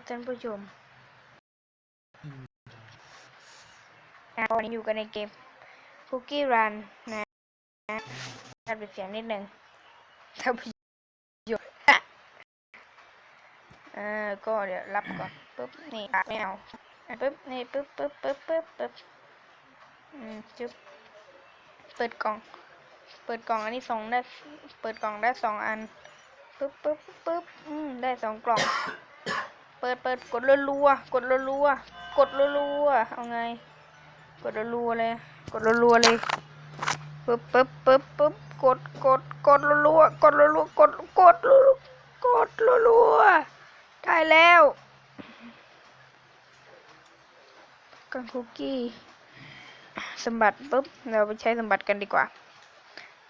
ครับท่านผู้ชมอะตอนนี้อยู่กันในเกม Cookie Run นะการปิดเสียงนิดหนึ่งท่านผู้ชมเอ่าก็เดี๋ยวรับก่อนปุ๊บนี่ปากไม่เอาอะปุ๊บนี่ปุ๊บปุ๊บปุ๊บปุ๊บปุ๊บอืมจุ๊บเปิดกล่อง เปิดกล่องอันนี้สองได้ เปิดกล่องได้สองอันปึ๊บปึ๊บปึ๊บอืมได้สองกล่อง เปิดเปิดกดรัวๆกดรัวๆกดรัวๆเอาไง กดรัวๆเลย กดรัวๆเลยปึ๊บปึ๊บปึ๊บปึ๊บกดกดกดรัวๆกดรัวๆกดกดรัวๆกดรัวๆได้แล้วกันคุกกี้ สมบัติปุ๊บเราไปใช้สมบัติกันดีกว่า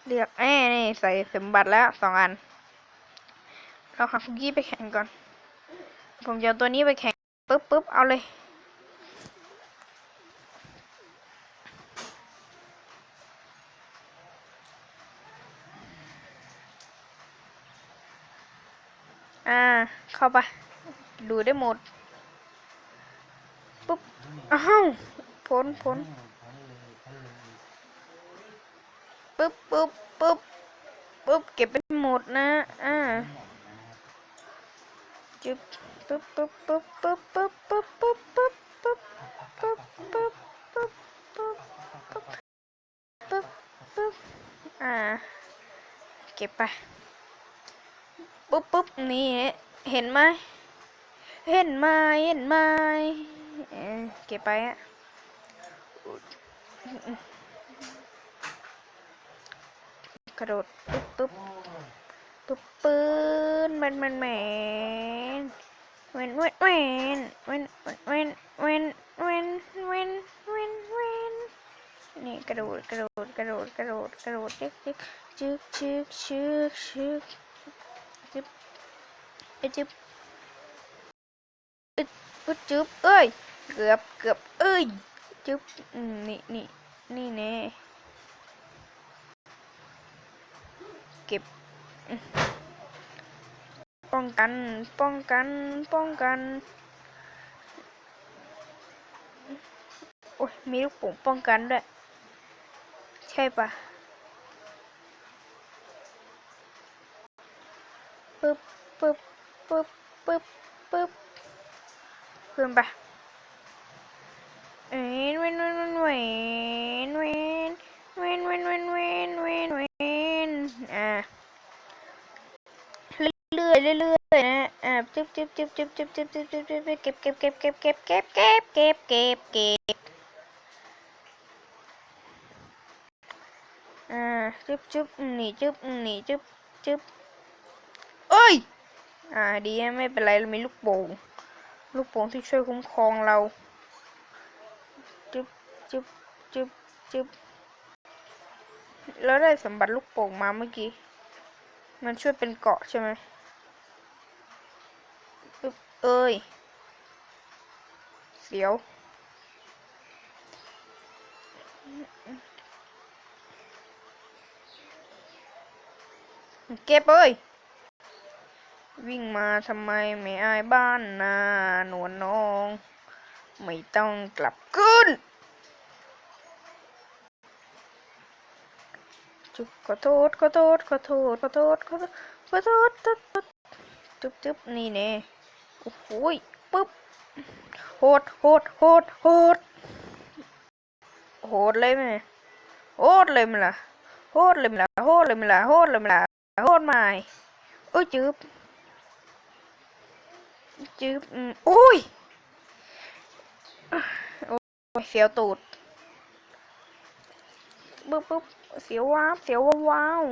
เลือกแอ้นี่ใส่สมบัติแล้วสองอัน เราหาคุกกี้ไปแข่งก่อน ผมจะเอาตัวนี้ไปแข่งปุ๊บปุ๊บเอาเลย อ่า เข้าไป ดูได้หมด ปุ๊บ อ้าวพ้นพ้นปุ๊บปุ๊บปุ๊บปุ๊บเก็บไปหมดนะ อ่าจึ๊บ ปุ๊บปุ๊บปุ๊บปุ๊บปุ๊บปุ๊บปุ๊บปุ๊บปุ๊บปุ๊บปุ๊บปุ๊บปุ๊บปุ๊บปุ๊บปุ๊บอ่าเก็บไปปุ๊บปุ๊บนี่เห็นไหมเห็นไหมเห็นไหมเก็บไปอะกระโดดปุ๊บปุ๊บปุ๊บปืนมันมันแม นเว้นเว้นเว้นเว้นเว้นเว้นเว้นเว้นเว้นเว้นนี่กระโดดกระโดดกระโดดกระโดดกระโดดจึ๊กจึ๊กจึ๊กชึกชึกชึกจึ๊บจึ๊บอึดอึดจึ๊บเอ้ยเกือบเกือบเอ้ยจึ๊บนี่นี่นี่แน่เก็บ กัน ป้องกัน ป้องกัน โอ้ย มีลูกโป่งป้องกันด้วย ใช่ปะปึ๊บปึ๊บปึ๊บปึ๊บปึ๊บขึ้นไปเอ็นเว้นเว้นเว้นเว้นเว้นเว้นเว้นเว้นเว้นเว้นเวนอ่าเรื่อยเรื่อย ๆนะอ่าจึ๊บจึ๊บจึ๊บจึ๊บจึ๊บจึ๊บจึ๊บจึ๊บจึ๊บเก็บเก็บเก็บเก็บเก็บเก็บเก็บเก็บเก็บเก็บอ่าจึ๊บจึ๊บนี่จึ๊บนี่จึ๊บจึ๊บเอ้ย อ่าดีไม่เป็นไรเรามีลูกโป่งลูกโป่งที่ช่วยคุ้มครองเราจึ๊บจึ๊บจึ๊บจึ๊บแล้วได้สมบัติลูกโป่งมาเมื่อกี้ มันช่วยเป็นเกาะใช่ไหม เอ้ย เสียว เก็บเอ้ย วิ่งมาทำไมไม่อายบ้านนาหนวลน้อง ไม่ต้องกลับขึ้นจุ๊บขอโทษขอโทษขอโทษขอโทษขอโทษขอโทษจุ๊บจุ๊บนี่แน่ โอ้โหยปึ๊บโหดโหดโหดโหดโหดเลยไหมโหดเลยมั้ยล่ะโหดเลยมั้ยล่ะโหดเลยมั้ยล่ะโหดเลยมั้ยล่ะโหดไม่โอ้ยจึ๊บจึ๊บอืมโอ้ยโอ้ยเสียวตูดปึ๊บปึ๊บเสียวว้าวเสียวว้าวว้าว